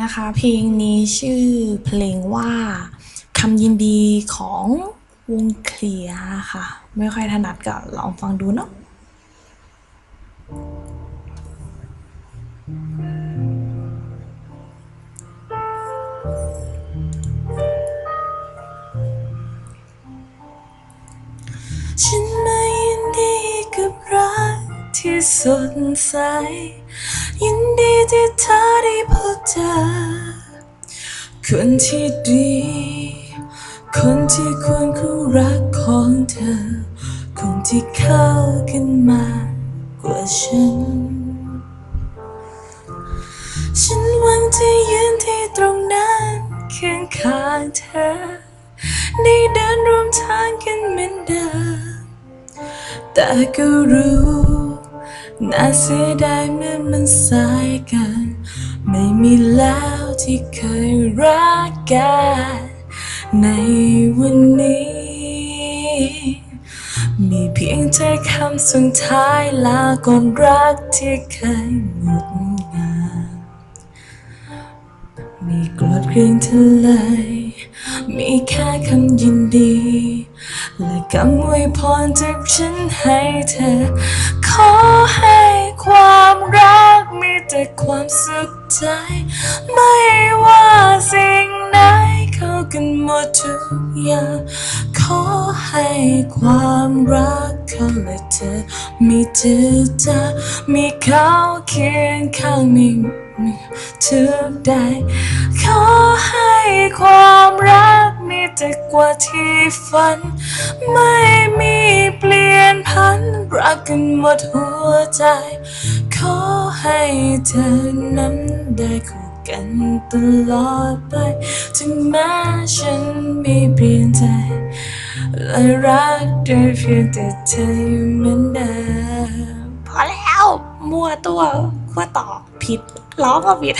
นะคะ เพลงนี้ชื่อเพลงว่าคำยินดีของวงเคลียค่ะ ไม่ค่อยถนัดก็ลองฟังดูเนาะฉันมายินดีกับรักที่สดใส ยินดีที่เธอ เจอคนที่ดี คนที่ควรคู่รักของเธอ คนที่เข้ากันมากกว่าฉัน ฉันหวังจะยืนที่ตรงนั้นเคียงข้างเธอ ได้เดินร่วมทางกันเหมือนเดิม แต่ก็รู้น่าเสียดายเมื่อมันสายกัน ไม่มีแล้วที่เคยรักกันในวันนี้ มีเพียงแค่คำสุดท้ายลาก่อนรักที่เคยงดงามมีกรดเกรงเธอเลย มีแค่คำยินดี และคำอวยพรจากฉันให้เธอ ขอให้ มีแต่ความสุขใจ ไม่ว่าสิ่งไหนเข้ากันหมดทุกอย่าง ขอให้ความรักเขาและเธอ มีเจอจามีเขาเคียงข้างมีมีทุกใด ขอให้ความรักมีแต่กว่าที่ฝัน ไม่มีเปลี่ยนพันรักกันหมดหัวใจ ขอ ให้เธอนั้นได้คู่กันตลอดไป ถึงแม้ฉันไม่เปลี่ยนใจ และรักได้เพียงแต่เธออยู่เหมือนเดิมพอแล้ว มั่วตัวขั้วต่อผิดล้อก็ผิด